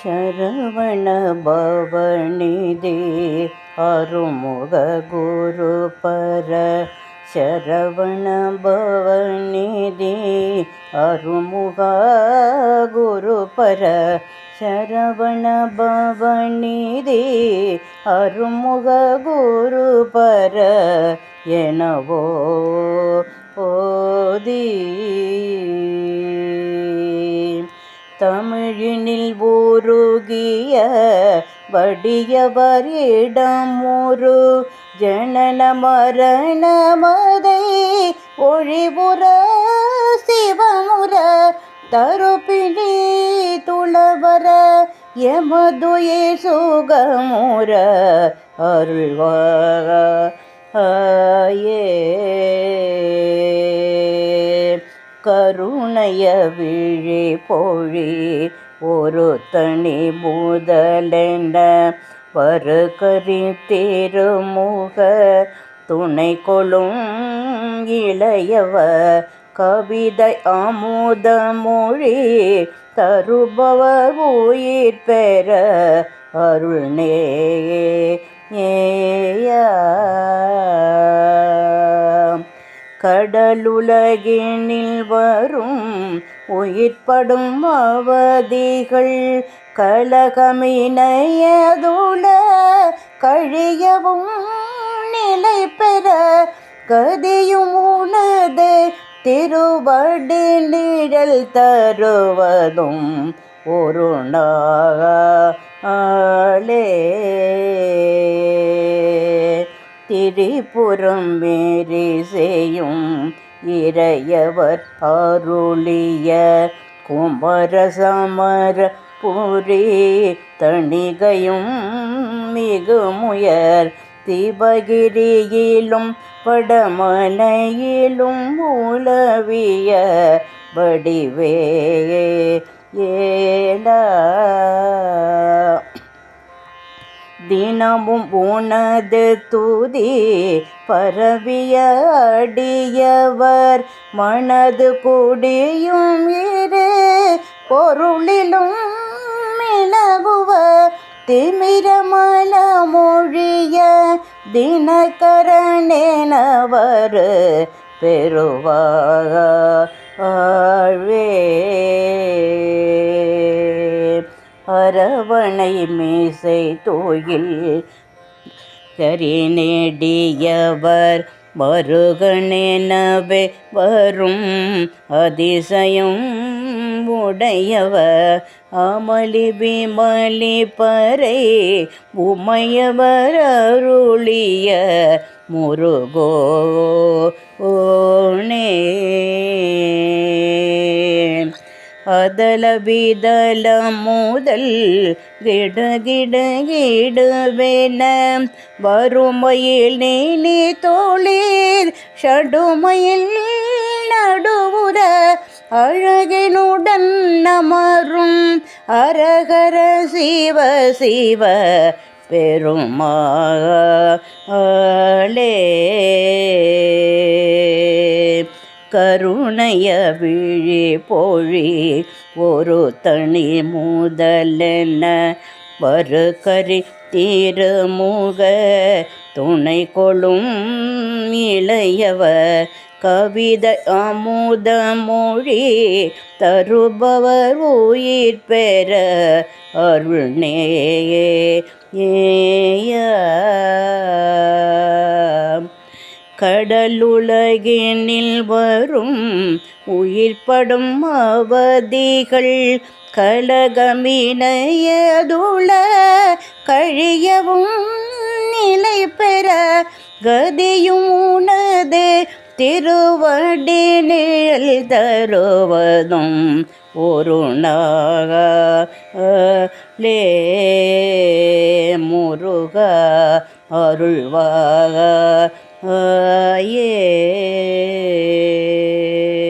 ಶರವಣ ಭವನಿಧಿ ಅರುಮುಗ ಗುರು ಪರ ಶರವಣ ಭವನಿಧಿ ಅರುಮುಗ ಗುರು ಪರ ಶರವಣ ಭವನಿಧಿ ಅರುಮುಗ ಗುರು ಪರ ಏನವೋ ಓದಿ தமிழினில் ஊருகிய வடியவரிடம் ஒரு ஜனன மரணமதை ஒழிபுற சிவமுற தருப்பினி துளவர எமதுயே சுகமுற அருள்வாக கரு கருணைய விழி பொழி ஒரு தனி முதலென வருகரி திருமுக துணை கொளும் இளையவ கவிதை அமுத மொழி தருபவர் உயிர் பெற அருள்நே. ஏயா கடலுலகினில் வரும் உயிர்ப்படும் அவதிகள் கழகமினையதுல கழியவும் நிலை பெற கதியும் உனது திருவடி நிழல் தருவதும் ஒரு நாள். திரிபுரம் மேரி செய்யும் இறையவர் அருளிய குமர சமர புரி தணிகையும் மிகுமுயர் திபகிரியிலும் படமனையிலும் உலவிய வடிவே ஏலா தினமும் உனது தூதி பரவிய அடியவர். மனது குடியும் இரு பொருளிலும் மிளகுவ. திமிரமல மொழிய தினகரனேனவர் பெறுவாழ்வே. அரவணை மேசை தோயில் கரி நெடியவர் மருகனெனவே வரும் அதிசயம் உடையவர். அமளி விமலி பறை உமையவர் அருளிய முருகோ ஓனே அதல விதல முதல் கிடகிடகிடுவென வறுமையில் நீலி தோளில் ஷடுமையில் நடுவுற அழகினுடன் நமரும் அரகர சிவ சிவ பெருமாளே. கருணைய விழி பொழி ஒரு தனி மூதலென வரு கரி திருமுக. துணை கொள்ளும் இளையவ கவிதை அமுத மொழி தருபவர் உயிர் பெற அருள்நே ஏயா. கடலுலகினில் வரும் உயிர்ப்படும் அவதிகள் கலகமினையதுள கழியவும் நிலை பெற கதியும் உனது திருவடி நிழல் தருவதும் ஒரு நாளே முருக அருள்வாக. Yeah.